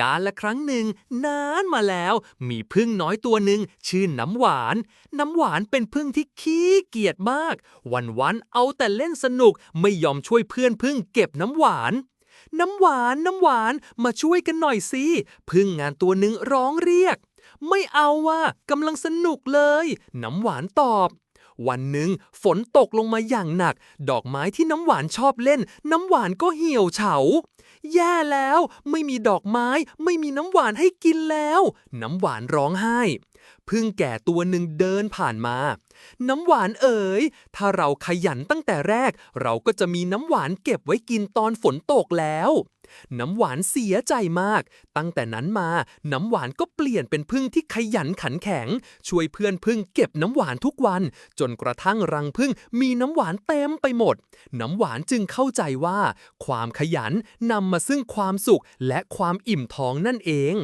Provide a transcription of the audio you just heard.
กาลละครั้งหนึ่งนานมาแล้ว มีพึ่งน้อยตัวหนึ่งชื่อน้ำหวาน น้ำหวานเป็นพึ่งที่ขี้เกียจมาก วันๆเอาแต่เล่นสนุกไม่ยอมช่วยเพื่อนพึ่งเก็บน้ำหวาน น้ำหวานน้ำหวานมาช่วยกันหน่อยสิพึ่งงานตัวหนึ่งร้องเรียก ไม่เอาว่ะกำลังสนุกเลย น้ำหวานตอบ วันหนึ่งฝนตกลงมาอย่างหนัก ดอกไม้ที่น้ำหวานชอบเล่น น้ำหวานก็เหี่ยวเฉา แย่แล้วไม่มีดอกไม้ ไม่มีน้ำหวานให้กินแล้ว น้ำหวานร้องไห้พึ่งแก่ตัวหนึ่งเดินผ่านมา น้ำหวานเอ๋ย ถ้าเราขยันตั้งแต่แรก เราก็จะมีน้ำหวานเก็บไว้กินตอนฝนตกแล้ว น้ำหวานเสียใจมาก ตั้งแต่นั้นมา น้ำหวานก็เปลี่ยนเป็นพึ่งที่ขยันขันแข็ง ช่วยเพื่อนพึ่งเก็บน้ำหวานทุกวัน จนกระทั่งรังพึ่งมีน้ำหวานเต็มไปหมด น้ำหวานจึงเข้าใจว่า ความขยันนำมาซึ่งความสุขและความอิ่มท้องนั่นเอง